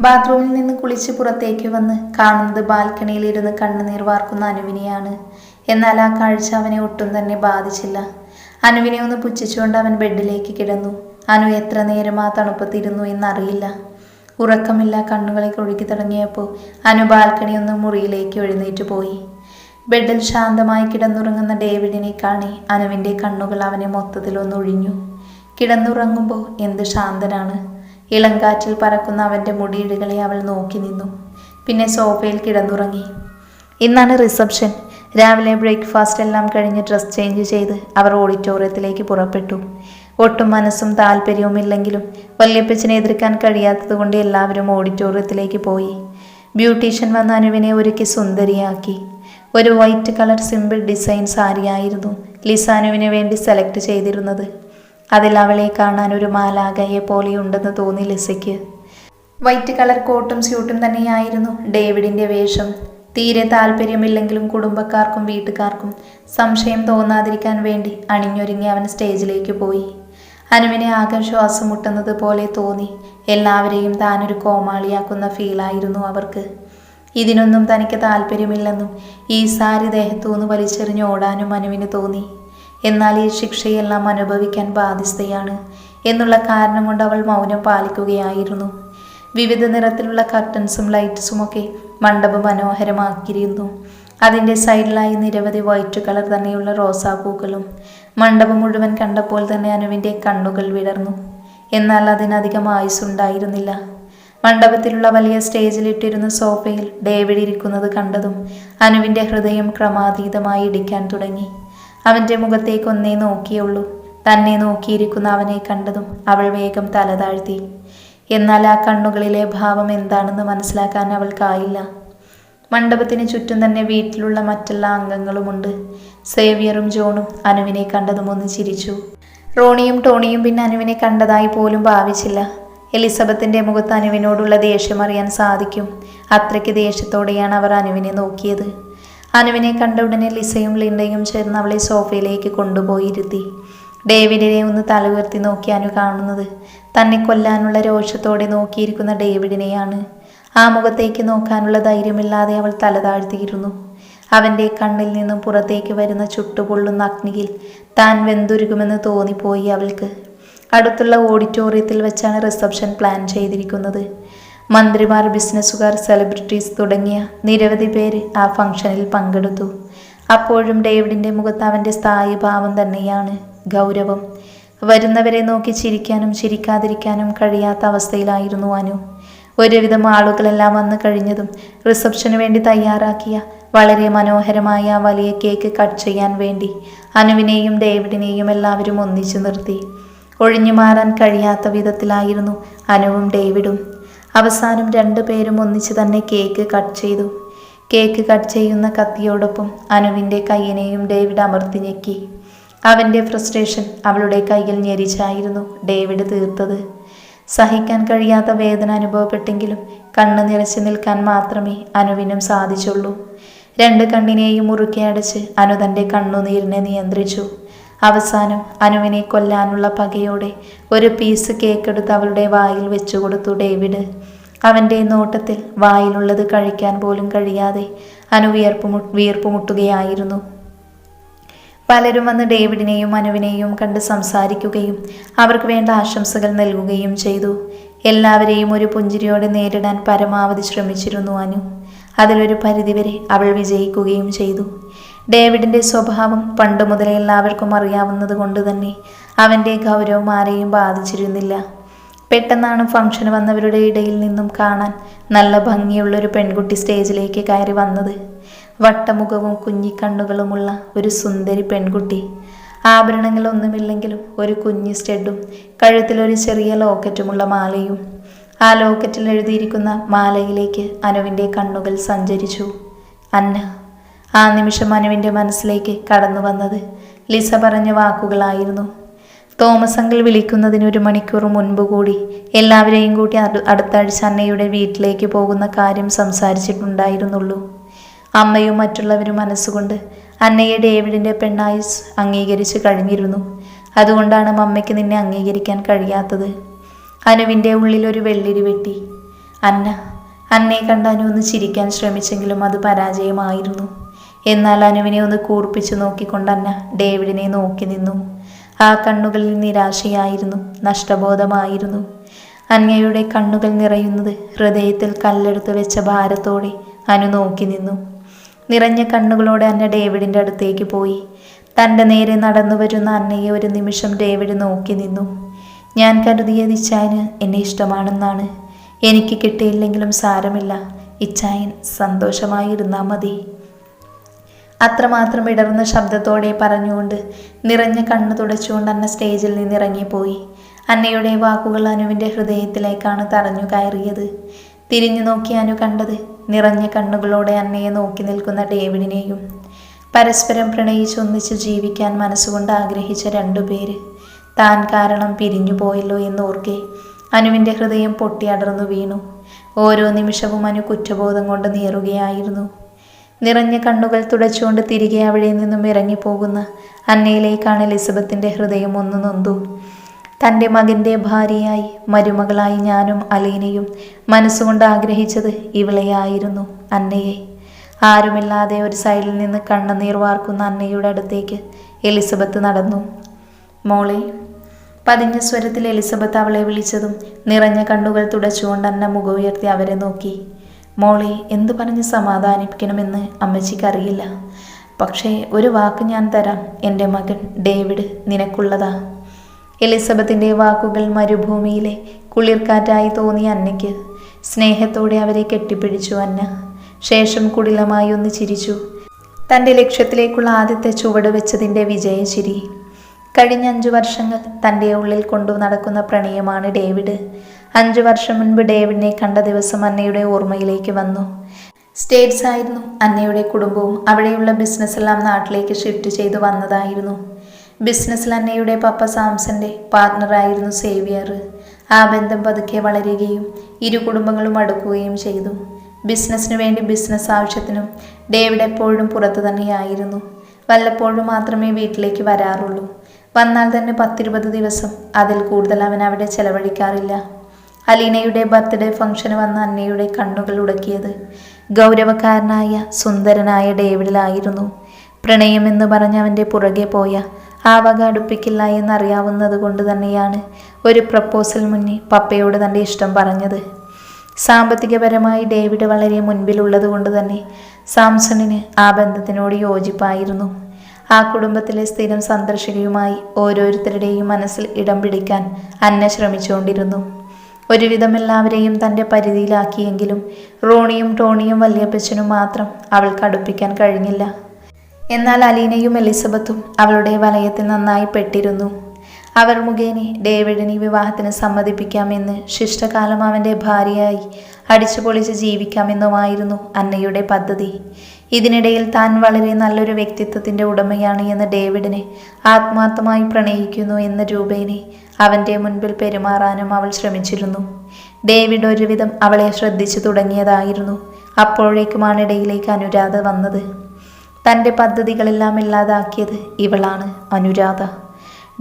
ബാത്റൂമിൽ നിന്ന് കുളിച്ച് പുറത്തേക്ക് വന്ന് കാണുന്നത് ബാൽക്കണിയിലിരുന്ന് കണ്ണുനീർ വാർക്കുന്ന അനുവിനെയാണ്. എന്നാൽ ആ കാഴ്ച അവനെ ഒട്ടും തന്നെ ബാധിച്ചില്ല. അനുവിനെ ഒന്ന് പുച്ഛിച്ചുകൊണ്ട് അവൻ ബെഡിലേക്ക് കിടന്നു. അനു എത്ര നേരം ആ തണുപ്പത്തിരുന്നു എന്നറിയില്ല. ഉറക്കമില്ല കണ്ണുകളെ ഒഴുകി തുടങ്ങിയപ്പോൾ അനു ബാൽക്കണി ഒന്ന് മുറിയിലേക്ക് എഴുന്നേറ്റ് പോയി. ബെഡിൽ ശാന്തമായി കിടന്നുറങ്ങുന്ന ഡേവിഡിനെ കാണി അനുവിന്റെ കണ്ണുകൾ അവനെ മൊത്തത്തിലൊന്നൊഴിഞ്ഞു കിടന്നുറങ്ങുമ്പോൾ എന്ത് ശാന്തനാണ്. ഇളങ്കാറ്റിൽ പറക്കുന്ന അവന്റെ മുടിയിടുകളെ അവൾ നോക്കി നിന്നു. പിന്നെ സോഫയിൽ കിടന്നുറങ്ങി. ഇന്നാണ് റിസപ്ഷൻ. രാവിലെ ബ്രേക്ക്ഫാസ്റ്റ് എല്ലാം കഴിഞ്ഞ് ഡ്രസ് ചേഞ്ച് ചെയ്ത് അവർ ഓഡിറ്റോറിയത്തിലേക്ക് പുറപ്പെട്ടു. ഒട്ടും മനസ്സും താല്പര്യവും ഇല്ലെങ്കിലും വല്യപ്പച്ചനെ എതിർക്കാൻ കഴിയാത്തതുകൊണ്ട് എല്ലാവരും ഓഡിറ്റോറിയത്തിലേക്ക് പോയി. ബ്യൂട്ടീഷ്യൻ വന്ന അനുവിനെ ഒരുക്കി സുന്ദരിയാക്കി. ഒരു വൈറ്റ് കളർ സിമ്പിൾ ഡിസൈൻ സാരിയായിരുന്നു ലിസ അനുവിന് വേണ്ടി സെലക്ട് ചെയ്തിരുന്നത്. അതിൽ അവളെ കാണാൻ ഒരു മാലാകയെ പോലെയുണ്ടെന്ന് തോന്നി ലിസയ്ക്ക്. വൈറ്റ് കളർ കോട്ടും സ്യൂട്ടും തന്നെയായിരുന്നു ഡേവിഡിന്റെ വേഷം. തീരെ താല്പര്യമില്ലെങ്കിലും കുടുംബക്കാർക്കും വീട്ടുകാർക്കും സംശയം തോന്നാതിരിക്കാൻ വേണ്ടി അണിഞ്ഞൊരുങ്ങി അവൻ സ്റ്റേജിലേക്ക് പോയി. അനുവിനെ ആകെ ശ്വാസം മുട്ടുന്നത് പോലെ തോന്നി. എല്ലാവരെയും താനൊരു കോമാളിയാക്കുന്ന ഫീലായിരുന്നു അവർക്ക്. ഇതിനൊന്നും തനിക്ക് താല്പര്യമില്ലെന്നും ഈ സാരി ദേഹത്തുനിന്ന് വലിച്ചെറിഞ്ഞ് ഓടാനും അനുവിന് തോന്നി. എന്നാൽ ഈ ശിക്ഷയെല്ലാം അനുഭവിക്കാൻ ബാധ്യസ്ഥയാണ് എന്നുള്ള കാരണം കൊണ്ട് അവൾ മൗനം പാലിക്കുകയായിരുന്നു. വിവിധ നിറത്തിലുള്ള കർട്ടൻസും ലൈറ്റ്സും ഒക്കെ മണ്ഡപം മനോഹരമാക്കിയിരുന്നു. അതിന്റെ സൈഡിലായി നിരവധി വൈറ്റ് കളർ തന്നെയുള്ള റോസാപ്പൂക്കളും മണ്ഡപം മുഴുവൻ കണ്ടപ്പോൾ തന്നെ അനുവിന്റെ കണ്ണുകൾ വിടർന്നു. എന്നാൽ അതിനധികം ആയുസ്സുണ്ടായിരുന്നില്ല. മണ്ഡപത്തിലുള്ള വലിയ സ്റ്റേജിലിട്ടിരുന്ന സോഫയിൽ ഡേവിഡ് ഇരിക്കുന്നത് കണ്ടതും അനുവിന്റെ ഹൃദയം ക്രമാതീതമായി ഇടിക്കാൻ തുടങ്ങി. അവന്റെ മുഖത്തേക്ക് ഒന്നേ നോക്കിയുള്ളൂ. തന്നെ നോക്കിയിരിക്കുന്ന അവനെ കണ്ടതും അവൾ വേഗം തല താഴ്ത്തി. എന്നാൽ ആ കണ്ണുകളിലെ ഭാവം എന്താണെന്ന് മനസ്സിലാക്കാൻ അവൾക്കായില്ല. മണ്ഡപത്തിന് ചുറ്റും തന്നെ വീട്ടിലുള്ള മറ്റെല്ലാ അംഗങ്ങളുമുണ്ട്. സേവിയറും ജോണും അനുവിനെ കണ്ടതും ഒന്ന് ചിരിച്ചു. റോണിയും ടോണിയും പിന്നെ അനുവിനെ കണ്ടതായി പോലും ഭാവിച്ചില്ല. എലിസബത്തിന്റെ മുഖത്ത് അനുവിനോടുള്ള ദേഷ്യം അറിയാൻ സാധിക്കും. അത്രയ്ക്ക് ദേഷ്യത്തോടെയാണ് അവർ അനുവിനെ നോക്കിയത്. അനുവിനെ കണ്ട ഉടനെ ലിസയും ലിൻഡയും ചേർന്ന് അവളെ സോഫയിലേക്ക് കൊണ്ടുപോയിരുത്തി. ഡേവിഡിനെ ഒന്ന് തല ഉയർത്തി നോക്കി കാണുന്നത്. തന്നെ കൊല്ലാനുള്ള രോഷത്തോടെ നോക്കിയിരിക്കുന്ന ഡേവിഡിനെയാണ്. ആ മുഖത്തേക്ക് നോക്കാനുള്ള ധൈര്യമില്ലാതെ അവൾ തല താഴ്ത്തിയിരുന്നു. അവന്റെ കണ്ണിൽ നിന്നും പുറത്തേക്ക് വരുന്ന ചുട്ടുപൊള്ളുന്ന അഗ്നിയിൽ താൻ വെന്തുരുകുമെന്ന് തോന്നിപ്പോയി അവൾക്ക്. അടുത്തുള്ള ഓഡിറ്റോറിയത്തിൽ വെച്ചാണ് റിസപ്ഷൻ പ്ലാൻ ചെയ്തിരിക്കുന്നത്. മന്ത്രിമാർ ബിസിനസ്സുകാർ സെലിബ്രിറ്റീസ് തുടങ്ങിയ നിരവധി പേര് ആ ഫംഗ്ഷനിൽ പങ്കെടുത്തു. അപ്പോഴും ഡേവിഡിന്റെ മുഖത്ത് അവന്റെ സ്ഥായി ഭാവം തന്നെയാണ് ഗൗരവം. വരുന്നവരെ നോക്കി ചിരിക്കാനും ചിരിക്കാതിരിക്കാനും കഴിയാത്ത അവസ്ഥയിലായിരുന്നു അനു. ഒരുവിധം ആളുകളെല്ലാം വന്നു കഴിഞ്ഞതും റിസപ്ഷന് വേണ്ടി തയ്യാറാക്കിയ വളരെ മനോഹരമായ വലിയ കേക്ക് കട്ട് ചെയ്യാൻ വേണ്ടി അനുവിനെയും ഡേവിഡിനെയും എല്ലാവരും ഒന്നിച്ചു നിർത്തി. ഒഴിഞ്ഞു മാറാൻ കഴിയാത്ത വിധത്തിലായിരുന്നു അനുവും ഡേവിഡും. അവസാനം രണ്ടുപേരും ഒന്നിച്ച് തന്നെ കേക്ക് കട്ട് ചെയ്തു. കേക്ക് കട്ട് ചെയ്യുന്ന കത്തിയോടൊപ്പം അനുവിന്റെ കയ്യിനെയും ഡേവിഡ് അമർത്തി ഞെക്കി. അവന്റെ ഫ്രസ്ട്രേഷൻ അവളുടെ കയ്യിൽ ഞെരിച്ചായിരുന്നു ഡേവിഡ് തീർത്തത്. സഹിക്കാൻ കഴിയാത്ത വേദന അനുഭവപ്പെട്ടെങ്കിലും കണ്ണ് നിറച്ചു നിൽക്കാൻ മാത്രമേ അനുവിനും സാധിച്ചുള്ളൂ. രണ്ട് കണ്ണിനെയും മുറുക്കി അടച്ച് അനു തന്റെ കണ്ണുനീരിനെ നിയന്ത്രിച്ചു. അവസാനം അനുവിനെ കൊല്ലാനുള്ള പകയോടെ ഒരു പീസ് കേക്ക് എടുത്ത് അവളുടെ വായിൽ വെച്ചു കൊടുത്തു ഡേവിഡ്. അവന്റെ നോട്ടത്തിൽ വായിലുള്ളത് കഴിക്കാൻ പോലും കഴിയാതെ അനു വിയർപ്പ് മു വീർപ്പ് മുട്ടുകയായിരുന്നു പലരും വന്ന് ഡേവിഡിനെയും അനുവിനെയും കണ്ട് സംസാരിക്കുകയും അവർക്ക് വേണ്ട ആശംസകൾ നൽകുകയും ചെയ്തു. എല്ലാവരെയും ഒരു പുഞ്ചിരിയോടെ നേരിടാൻ പരമാവധി ശ്രമിച്ചിരുന്നു അനു. അതിലൊരു പരിധിവരെ അവൾ വിജയിക്കുകയും ചെയ്തു. ഡേവിഡിന്റെ സ്വഭാവം പണ്ട് മുതലേ എല്ലാവർക്കും അറിയാവുന്നത് കൊണ്ട് തന്നെ അവന്റെ ഗൗരവം ആരെയും ബാധിച്ചിരുന്നില്ല. പെട്ടെന്നാണ് ഫംഗ്ഷന് വന്നവരുടെ ഇടയിൽ നിന്നും കാണാൻ നല്ല ഭംഗിയുള്ളൊരു പെൺകുട്ടി സ്റ്റേജിലേക്ക് കയറി വന്നത്. വട്ടമുഖവും കുഞ്ഞിക്കണ്ണുകളുമുള്ള ഒരു സുന്ദരി പെൺകുട്ടി. ആഭരണങ്ങളൊന്നുമില്ലെങ്കിലും ഒരു കുഞ്ഞു സ്റ്റെഡും കഴുത്തിലൊരു ചെറിയ ലോക്കറ്റുമുള്ള മാലയും. ആ ലോക്കറ്റിൽ എഴുതിയിരിക്കുന്ന മാലയിലേക്ക് അനുവിന്റെ കണ്ണുകൾ സഞ്ചരിച്ചു. അന്ന ആ നിമിഷം അനുവിന്റെ മനസ്സിലേക്ക് കടന്നു വന്നത്. ലിസ പറഞ്ഞ വാക്കുകളായിരുന്നു. തോമസ് അങ്കിൾ വിളിക്കുന്നതിന് ഒരു മണിക്കൂർ മുൻപ് കൂടി എല്ലാവരെയും കൂട്ടി അടു- അടുത്ത അന്നയുടെ വീട്ടിലേക്ക് പോകുന്ന കാര്യം സംസാരിച്ചിട്ടുണ്ടായിരുന്നുള്ളൂ. അമ്മയും മറ്റുള്ളവരും മനസ്സുകൊണ്ട് അന്നയെ ഡേവിഡിന്റെ പെണ്ണായി അംഗീകരിച്ചു കഴിഞ്ഞിരുന്നു. അതുകൊണ്ടാണ് അമ്മയ്ക്ക് നിന്നെ അംഗീകരിക്കാൻ കഴിയാത്തത്. അനുവിന്റെ ഉള്ളിൽ ഒരു വെള്ളിരി വെട്ടി. അന്ന അന്നയെ കണ്ട് അനു ഒന്ന് ചിരിക്കാൻ ശ്രമിച്ചെങ്കിലും അത് പരാജയമായിരുന്നു. എന്നാൽ അനുവിനെ ഒന്ന് കൂർപ്പിച്ചു നോക്കിക്കൊണ്ട് അന്ന ഡേവിഡിനെ നോക്കി നിന്നു. ആ കണ്ണുകളിൽ നിരാശയായിരുന്നു നഷ്ടബോധമായിരുന്നു. അന്യയുടെ കണ്ണുകൾ നിറയുന്നത് ഹൃദയത്തിൽ കല്ലെടുത്ത് വെച്ച ഭാരത്തോടെ അനു നോക്കി നിന്നു. നിറഞ്ഞ കണ്ണുകളോടെ അന്ന ഡേവിഡിന്റെ അടുത്തേക്ക് പോയി. തന്റെ നേരെ നടന്നു വരുന്ന അന്നയെ ഒരു നിമിഷം ഡേവിഡ് നോക്കി നിന്നു. ഞാൻ കരുതിയ ഇച്ചായന് എന്നെ ഇഷ്ടമാണെന്നാണ്. എനിക്ക് കിട്ടിയില്ലെങ്കിലും സാരമില്ല. ഇച്ചായൻ സന്തോഷമായിരുന്നാൽ മതി. അത്രമാത്രം ഇടർന്ന ശബ്ദത്തോടെ പറഞ്ഞുകൊണ്ട് നിറഞ്ഞ കണ്ണു തുടച്ചുകൊണ്ട് അന്ന സ്റ്റേജിൽ നിന്ന് ഇറങ്ങിപ്പോയി അന്നയുടെ വാക്കുകൾ അനുവിന്റെ ഹൃദയത്തിലേക്കാണ് തറഞ്ഞു കയറിയത്. തിരിഞ്ഞു നോക്കി അനു കണ്ടത് നിറഞ്ഞ കണ്ണുകളോടെ അന്നയെ നോക്കി നിൽക്കുന്ന ഡേവിഡിനെയും. പരസ്പരം പ്രണയിച്ച് പ്രണയിച്ചൊന്നിച്ച് ജീവിക്കാൻ മനസ്സുകൊണ്ട് ആഗ്രഹിച്ച രണ്ടുപേര് താൻ കാരണം പിരിഞ്ഞു പോയല്ലോ എന്നോർക്കെ അനുവിന്റെ ഹൃദയം പൊട്ടിയടർന്നു വീണു. ഓരോ നിമിഷവും അനു കുറ്റബോധം കൊണ്ട് നീറുകയായിരുന്നു. നിറഞ്ഞ കണ്ണുകൾ തുടച്ചുകൊണ്ട് തിരികെ അവിടെ നിന്നും ഇറങ്ങിപ്പോകുന്ന അന്നയിലേക്കാണ് എലിസബത്തിന്റെ ഹൃദയം ഒന്ന് നൊന്തു. തന്റെ മകന്റെ ഭാര്യയായി മരുമകളായി ഞാനും അലീനയും മനസ്സുകൊണ്ട് ആഗ്രഹിച്ചത് ഇവളെയായിരുന്നു അന്നയെ. ആരുമില്ലാതെ ഒരു സൈഡിൽ നിന്ന് കണ്ണുനീർ വാർക്കുന്ന അന്നയുടെ അടുത്തേക്ക് എലിസബത്ത് നടന്നു. മോളെ പതിഞ്ഞ സ്വരത്തിൽ എലിസബത്ത് അവളെ വിളിച്ചതും നിറഞ്ഞ കണ്ണുകൾ തുടച്ചുകൊണ്ട് അന്ന മുഖം ഉയർത്തി അവരെ നോക്കി. മോളെ എന്തു പറഞ്ഞ് സമാധാനിപ്പിക്കണമെന്ന് അമ്മച്ചിക്കറിയില്ല. പക്ഷേ ഒരു വാക്ക് ഞാൻ തരാം. എന്റെ മകൻ ഡേവിഡ് നിനക്കുള്ളതാ. എലിസബത്തിന്റെ വാക്കുകൾ മരുഭൂമിയിലെ കുളിർക്കാറ്റായി തോന്നിയ അന്നയ്ക്ക് സ്നേഹത്തോടെ അവരെ കെട്ടിപ്പിടിച്ചു അന്ന. ശേഷം കുടിലമായി ഒന്ന് ചിരിച്ചു. തന്റെ ലക്ഷ്യത്തിലേക്കുള്ള ആദ്യത്തെ ചുവട് വെച്ചതിന്റെ വിജയചിരി. കഴിഞ്ഞ അഞ്ചു വർഷങ്ങൾ തന്റെ ഉള്ളിൽ കൊണ്ടു നടക്കുന്ന പ്രണയമാണ് ഡേവിഡ്. അഞ്ചു വർഷം മുൻപ് ഡേവിഡിനെ കണ്ട ദിവസം അന്നയുടെ ഓർമ്മയിലേക്ക് വന്നു. സ്റ്റേറ്റ്സ് ആയിരുന്നു. അന്നയുടെ കുടുംബവും അവിടെയുള്ള ബിസിനസ്സെല്ലാം നാട്ടിലേക്ക് ഷിഫ്റ്റ് ചെയ്തു വന്നതായിരുന്നു. ബിസിനസ്സിൽ അന്നയുടെ പപ്പ സാംസന്റെ പാർട്ണറായിരുന്നു സേവിയർ. ആ ബന്ധം പതുക്കെ വളരുകയും ഇരു കുടുംബങ്ങളും അടുക്കുകയും ചെയ്തു. ബിസിനസ്സിനു വേണ്ടി ബിസിനസ് ആവശ്യത്തിനും ഡേവിഡ് എപ്പോഴും പുറത്തു തന്നെയായിരുന്നു. വല്ലപ്പോഴും മാത്രമേ വീട്ടിലേക്ക് വരാറുള്ളൂ. വന്നാൽ തന്നെ പത്തിരുപത് ദിവസം അതിൽ കൂടുതൽ അവൻ അവിടെ ചെലവഴിക്കാറില്ല. അലീനയുടെ ബർത്ത്ഡേ ഫംഗ്ഷന് വന്ന അന്നയുടെ കണ്ണുകൾ ഉടക്കിയത് ഗൗരവക്കാരനായ സുന്ദരനായ ഡേവിഡിലായിരുന്നു. പ്രണയമെന്ന് എന്ന് പറഞ്ഞ് അവന്റെ പുറകെ പോയ ആ വക അടുപ്പിക്കില്ല എന്നറിയാവുന്നത് കൊണ്ട് തന്നെയാണ് ഒരു പ്രപ്പോസൽ മുന്നിൽ പപ്പയോട് തന്റെ ഇഷ്ടം പറഞ്ഞത്. സാമ്പത്തികപരമായി ഡേവിഡ് വളരെ മുൻപിലുള്ളത് കൊണ്ട് തന്നെ സാംസണിന് ആ ബന്ധത്തിനോട് യോജിപ്പായിരുന്നു. ആ കുടുംബത്തിലെ സ്ഥിരം സന്ദർശകയുമായി ഓരോരുത്തരുടെയും മനസ്സിൽ ഇടം പിടിക്കാൻ അന്ന ശ്രമിച്ചുകൊണ്ടിരുന്നു. ഒരുവിധം എല്ലാവരെയും തന്റെ പരിധിയിലാക്കിയെങ്കിലും റോണിയും ടോണിയും വല്യപ്പച്ചനും മാത്രം അവൾക്ക് അടുപ്പിക്കാൻ കഴിഞ്ഞില്ല. എന്നാൽ അലീനയും എലിസബത്തും അവളുടെ വലയത്തിൽ നന്നായി പെട്ടിരുന്നു. അവർ മുഖേന ഡേവിഡിനെ വിവാഹത്തിന് സമ്മതിപ്പിക്കാമെന്ന് ശിഷ്ടകാലം അവന്റെ ഭാര്യയായി അടിച്ചു പൊളിച്ച് ജീവിക്കാമെന്നുമായിരുന്നു അന്നയുടെ പദ്ധതി. ഇതിനിടയിൽ താൻ വളരെ നല്ലൊരു വ്യക്തിത്വത്തിന്റെ ഉടമയാണ് എന്ന് ഡേവിഡിനെ ആത്മാർത്ഥമായി പ്രണയിക്കുന്നു എന്ന രൂപേനെ അവന്റെ മുൻപിൽ പെരുമാറാനും അവൾ ശ്രമിച്ചിരുന്നു. ഡേവിഡ് ഒരുവിധം അവളെ ശ്രദ്ധിച്ചു തുടങ്ങിയതായിരുന്നു. അപ്പോഴേക്കുമാണ് ഇടയിലേക്ക് അനുരാധ വന്നത്. തന്റെ പദ്ധതികളെല്ലാം ഇല്ലാതാക്കിയത് ഇവളാണ് അനുരാധ.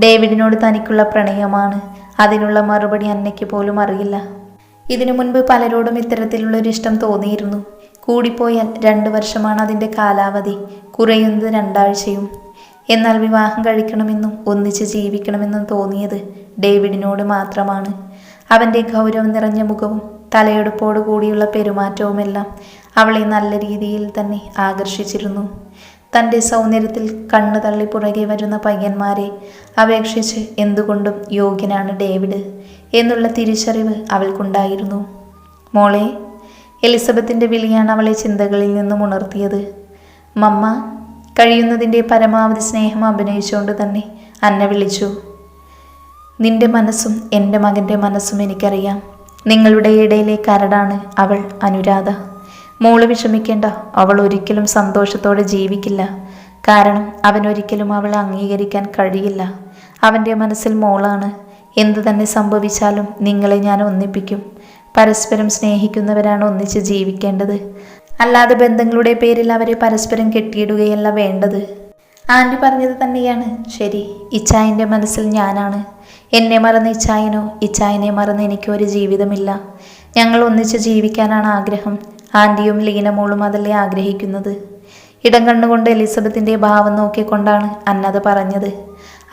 ഡേവിഡിനോട് തനിക്കുള്ള പ്രണയമാണ്. അതിനുള്ള മറുപടി അന്നയ്ക്ക് പോലും അറിയില്ല. ഇതിനു മുൻപ് പലരോടും ഇത്തരത്തിലുള്ളൊരു ഇഷ്ടം തോന്നിയിരുന്നു. കൂടിപ്പോയാൽ രണ്ട് വർഷമാണ് അതിന്റെ കാലാവധി. കുറയുന്നത് രണ്ടാഴ്ചയും. എന്നാൽ വിവാഹം കഴിക്കണമെന്നും ഒന്നിച്ച് ജീവിക്കണമെന്നും തോന്നിയത് ഡേവിഡിനോട് മാത്രമാണ്. അവന്റെ ഗൗരവം നിറഞ്ഞ മുഖവും തലയെടുപ്പോടു കൂടിയുള്ള പെരുമാറ്റവുമെല്ലാം അവളെ നല്ല രീതിയിൽ തന്നെ ആകർഷിച്ചിരുന്നു. തന്റെ സൗന്ദര്യത്തിൽ കണ്ണു തള്ളി പുറകെ വരുന്ന പയ്യന്മാരെ അപേക്ഷിച്ച് എന്തുകൊണ്ടും യോഗ്യനാണ് ഡേവിഡ് എന്നുള്ള തിരിച്ചറിവ് അവൾക്കുണ്ടായിരുന്നു. മോളെ എലിസബത്തിന്റെ വിളിയാണ് അവളെ ചിന്തകളിൽ നിന്നും ഉണർത്തിയത്. മമ്മ കഴിയുന്നതിന്റെ പരമാവധി സ്നേഹം അഭിനയിച്ചുകൊണ്ട് തന്നെ അന്ന വിളിച്ചു. നിന്റെ മനസ്സും എന്റെ മകന്റെ മനസ്സും എനിക്കറിയാം. നിങ്ങളുടെ ഇടയിലെ കരടാണ് അവൾ അനുരാധ. മോൾ വിഷമിക്കേണ്ട അവൾ ഒരിക്കലും സന്തോഷത്തോടെ ജീവിക്കില്ല. കാരണം അവൻ ഒരിക്കലും അവളെ അംഗീകരിക്കാൻ കഴിയില്ല. അവന്റെ മനസ്സിൽ മോളാണ്. എന്തു തന്നെ സംഭവിച്ചാലും നിങ്ങളെ ഞാൻ ഒന്നിപ്പിക്കും. പരസ്പരം സ്നേഹിക്കുന്നവരാണ് ഒന്നിച്ച് ജീവിക്കേണ്ടത്. അല്ലാതെ ബന്ധങ്ങളുടെ പേരിൽ അവരെ പരസ്പരം കെട്ടിയിടുകയല്ല വേണ്ടത്. ആന്റി പറഞ്ഞത് തന്നെയാണ്. ശരി ഇച്ചായന്റെ മനസ്സിൽ ഞാനാണ്. എന്നെ മറന്ന് ഇച്ചായനോ ഇച്ചായനെ മറന്ന് എനിക്കോ ഒരു ജീവിതമില്ല. ഞങ്ങൾ ഒന്നിച്ച് ജീവിക്കാനാണ് ആഗ്രഹം. ആന്റിയും ലീനമോളും അതല്ലേ ആഗ്രഹിക്കുന്നത്. ഇടം കണ്ണുകൊണ്ട് എലിസബത്തിന്റെ ഭാവം നോക്കിക്കൊണ്ടാണ് അന്നത് പറഞ്ഞത്.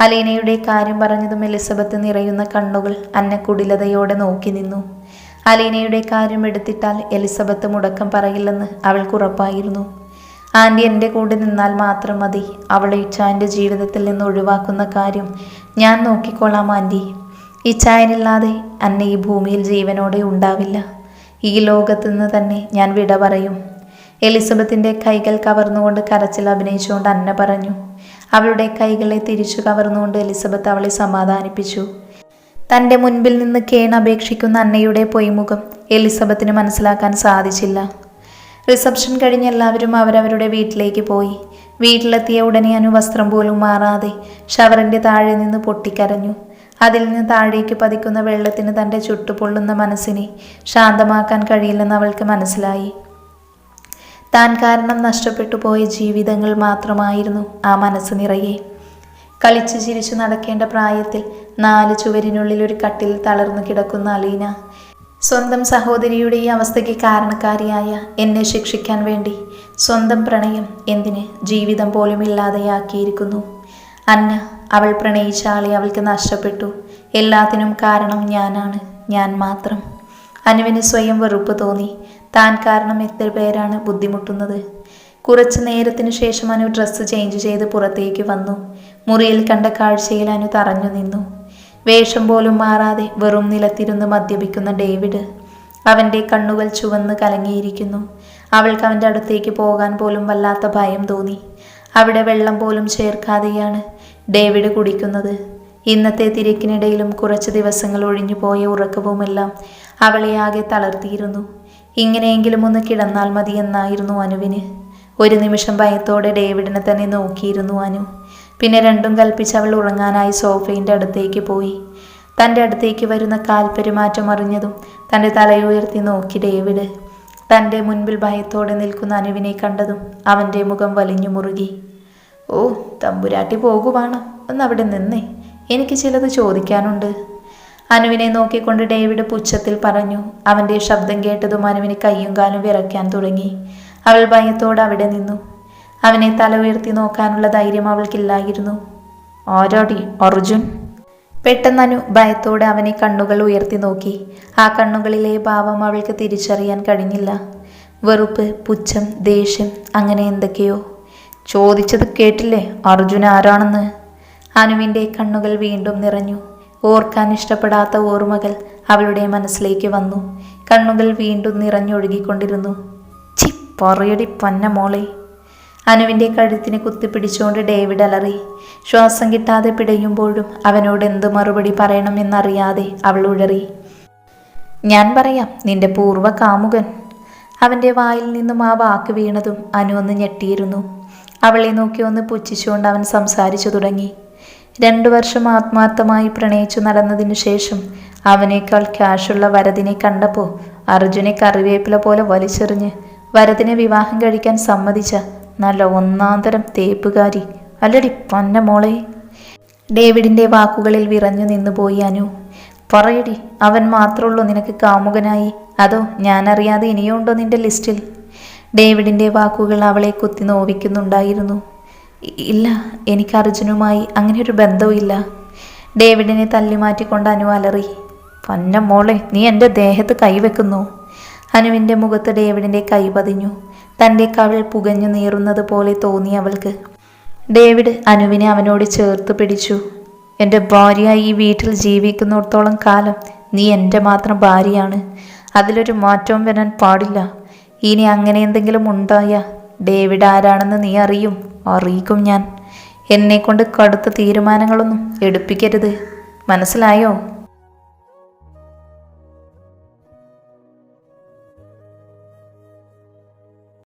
അലീനയുടെ കാര്യം പറഞ്ഞതും എലിസബത്ത് നിറയുന്ന കണ്ണുകൾ അന്ന കുടിലതയോടെ നോക്കി നിന്നു. അലീനയുടെ കാര്യം എടുത്തിട്ടാൽ എലിസബത്ത് മുടക്കം പറയില്ലെന്ന് അവൾക്ക് ഉറപ്പായിരുന്നു. ആന്റി എന്റെ കൂടെ നിന്നാൽ മാത്രം മതി. അവളെ ഇച്ചാന്റെ ജീവിതത്തിൽ നിന്ന് ഒഴിവാക്കുന്ന കാര്യം ഞാൻ നോക്കിക്കോളാം ആന്റി ഇച്ചായനില്ലാതെ അന്നെ ഈ ഭൂമിയിൽ ജീവനോടെ ഉണ്ടാവില്ല. ഈ ലോകത്തു നിന്ന് തന്നെ ഞാൻ വിട പറയും. എലിസബത്തിന്റെ കൈകൾ കവർന്നുകൊണ്ട് കരച്ചിൽ അഭിനയിച്ചുകൊണ്ട് അന്ന പറഞ്ഞു. അവളുടെ കൈകളെ തിരിച്ചു കവർന്നുകൊണ്ട് എലിസബത്ത് അവളെ സമാധാനിപ്പിച്ചു. തന്റെ മുൻപിൽ നിന്ന് കേണപേക്ഷിക്കുന്ന അന്നയുടെ പൊയ്മുഖം എലിസബത്തിന് മനസ്സിലാക്കാൻ സാധിച്ചില്ല. റിസപ്ഷൻ കഴിഞ്ഞ് എല്ലാവരും അവരവരുടെ വീട്ടിലേക്ക് പോയി. വീട്ടിലെത്തിയ ഉടനെ അനു വസ്ത്രം പോലും മാറാതെ ഷവറിന്റെ താഴെ നിന്ന് പൊട്ടിക്കരഞ്ഞു. അതിൽ നിന്ന് താഴേക്ക് പതിക്കുന്ന വെള്ളത്തിന് തന്റെ ചുട്ടുപൊള്ളുന്ന മനസ്സിനെ ശാന്തമാക്കാൻ കഴിയില്ലെന്ന് അവൾക്ക് മനസ്സിലായി. താൻ കാരണം നഷ്ടപ്പെട്ടു പോയ ജീവിതങ്ങൾ മാത്രമായിരുന്നു ആ മനസ്സ് നിറയെ. കളിച്ചു ചിരിച്ചു നടക്കേണ്ട പ്രായത്തിൽ നാല് ചുവരിനുള്ളിൽ ഒരു കട്ടിൽ തളർന്നു കിടക്കുന്ന അലീന. സ്വന്തം സഹോദരിയുടെ ഈ അവസ്ഥയ്ക്ക് കാരണക്കാരിയായ എന്നെ ശിക്ഷിക്കാൻ വേണ്ടി സ്വന്തം പ്രണയം എന്തിന് ജീവിതം പോലും ഇല്ലാതെയാക്കിയിരിക്കുന്നു. അന്ന അവൾ പ്രണയിച്ച ആളെ അവൾക്ക് നഷ്ടപ്പെട്ടു. എല്ലാത്തിനും കാരണം ഞാനാണ് ഞാൻ മാത്രം. അനുവിന് സ്വയം വെറുപ്പ് തോന്നി. താൻ കാരണം എത്ര പേരാണ് ബുദ്ധിമുട്ടുന്നത്. കുറച്ചു നേരത്തിനു ശേഷം അനു ഡ്രസ്സ് ചേഞ്ച് ചെയ്ത് പുറത്തേക്ക് വന്നു. മുറിയിൽ കണ്ട കാഴ്ചയിൽ അനു തറഞ്ഞു നിന്നു. വേഷം പോലും മാറാതെ വെറും നിലത്തിരുന്ന് മദ്യപിക്കുന്ന ഡേവിഡ് അവന്റെ കണ്ണുകൾ ചുവന്ന് കലങ്ങിയിരിക്കുന്നു. അവൾക്ക് അവന്റെ അടുത്തേക്ക് പോകാൻ പോലും വല്ലാത്ത ഭയം തോന്നി. അവിടെ വെള്ളം പോലും ചേർക്കാതെയാണ് ഡേവിഡ് കുടിക്കുന്നത്. ഇന്നത്തെ തിരക്കിനിടയിലും കുറച്ച് ദിവസങ്ങൾ ഒഴിഞ്ഞു പോയ ഉറക്കവുമെല്ലാം അവളെ ആകെ തളർത്തിയിരുന്നു. ഇങ്ങനെയെങ്കിലും ഒന്ന് കിടന്നാൽ മതിയെന്നായിരുന്നു അനുവിന്. ഒരു നിമിഷം ഭയത്തോടെ ഡേവിഡിനെ തന്നെ നോക്കിയിരുന്നു അനു. പിന്നെ രണ്ടും കൽപ്പിച്ച് അവൾ ഉറങ്ങാനായി സോഫയിന്റെ അടുത്തേക്ക് പോയി. തന്റെ അടുത്തേക്ക് വരുന്ന കാൽപെരുമാറ്റം അറിഞ്ഞതും തന്റെ തലയുയർത്തി നോക്കി ഡേവിഡ്. തന്റെ മുൻപിൽ ഭയത്തോടെ നിൽക്കുന്ന അനുവിനെ കണ്ടതും അവന്റെ മുഖം വലിഞ്ഞു മുറുകി. ഓ തമ്പുരാട്ടി പോകുവാണ്. ഒന്ന് അവിടെ നിന്നേ. എനിക്ക് ചിലത് ചോദിക്കാനുണ്ട്. അനുവിനെ നോക്കിക്കൊണ്ട് ഡേവിഡ് പുച്ഛത്തിൽ പറഞ്ഞു. അവന്റെ ശബ്ദം കേട്ടതും അനുവിന് കയ്യും കാലും വിറയ്ക്കാൻ തുടങ്ങി. അവൾ ഭയത്തോടെ അവിടെ നിന്നു. അവനെ തല ഉയർത്തി നോക്കാനുള്ള ധൈര്യം അവൾക്കില്ലായിരുന്നു. ഓരോടി അർജുൻ? പെട്ടെന്ന് അനു ഭയത്തോടെ അവനെ കണ്ണുകൾ ഉയർത്തി നോക്കി. ആ കണ്ണുകളിലെ ഭാവം അവൾക്ക് തിരിച്ചറിയാൻ കഴിഞ്ഞില്ല. വെറുപ്പ് പുച്ഛം ദേഷ്യം അങ്ങനെ എന്തൊക്കെയോ. ചോദിച്ചത് കേട്ടില്ലേ? അർജുൻ ആരാണെന്ന്? അനുവിന്റെ കണ്ണുകൾ വീണ്ടും നിറഞ്ഞു. ഓർക്കാൻ ഇഷ്ടപ്പെടാത്ത ഓർമ്മകൾ അവളുടെ മനസ്സിലേക്ക് വന്നു. കണ്ണുകൾ വീണ്ടും നിറഞ്ഞൊഴുകിക്കൊണ്ടിരുന്നു. ചി പറയടി പന്ന മോളെ അനുവിന്റെ കഴുത്തിന് കുത്തിപ്പിടിച്ചുകൊണ്ട് ഡേവിഡ് അലറി. ശ്വാസം കിട്ടാതെ പിടയുമ്പോഴും അവനോട് എന്ത് മറുപടി പറയണമെന്നറിയാതെ അവൾ ഉഴറി. ഞാൻ പറയാം നിന്റെ പൂർവ കാമുകൻ. അവന്റെ വായിൽ നിന്നും ആ വാക്ക് വീണതും അനു ഒന്ന് ഞെട്ടിയിരുന്നു. അവളെ നോക്കി ഒന്ന് പുച്ഛിച്ചുകൊണ്ട് അവൻ സംസാരിച്ചു തുടങ്ങി. രണ്ടു വർഷം ആത്മാർത്ഥമായി പ്രണയിച്ചു നടന്നതിനു ശേഷം അവനേക്കാൾ ക്യാഷുള്ള വരദിനെ കണ്ടപ്പോൾ അർജുനെ കറിവേപ്പില പോലെ വലിച്ചെറിഞ്ഞ് വരദിനെ വിവാഹം കഴിക്കാൻ സമ്മതിച്ച നല്ല ഒന്നാന്തരം തേപ്പുകാരി. അല്ലടി പന്ന മോളെ. ഡേവിഡിന്റെ വാക്കുകളിൽ വിറഞ്ഞു നിന്നുപോയി അനു. പറയടി അവൻ മാത്രമുള്ളൂ നിനക്ക് കാമുകനായി. അതോ ഞാനറിയാതെ ഇനിയുണ്ടോ നിന്റെ ലിസ്റ്റിൽ? ഡേവിഡിന്റെ വാക്കുകൾ അവളെ കുത്തി നോവിക്കുന്നുണ്ടായിരുന്നു. ഇല്ല എനിക്ക് അർജുനുമായി അങ്ങനെ ഒരു ബന്ധവുമില്ല ഡേവിഡിനെ തല്ലിമാറ്റിക്കൊണ്ട് അനു അലറി. പൊന്ന മോളെ നീ എന്റെ ദേഹത്ത് കൈവെക്കുന്നു. അനുവിന്റെ മുഖത്ത് ഡേവിഡിന്റെ കൈ പതിഞ്ഞു. തന്റെ കവിൾ പുകഞ്ഞു നീറുന്നത് പോലെ തോന്നി അവൾക്ക്. ഡേവിഡ് അനുവിനെ അവനോട് ചേർത്ത് പിടിച്ചു. എന്റെ ഭാര്യ ഈ വീട്ടിൽ ജീവിക്കുന്നിടത്തോളം കാലം നീ എന്റെ മാത്രം ഭാര്യയാണ്. അതിലൊരു മാറ്റവും വരാൻ പാടില്ല. ഇനി അങ്ങനെ എന്തെങ്കിലും ഉണ്ടായ ഡേവിഡ് ആരാണെന്ന് നീ അറിയും. അറിയിക്കും ഞാൻ. എന്നെക്കൊണ്ട് കടുത്ത തീരുമാനങ്ങളൊന്നും എടുപ്പിക്കരുത്. മനസ്സിലായോ?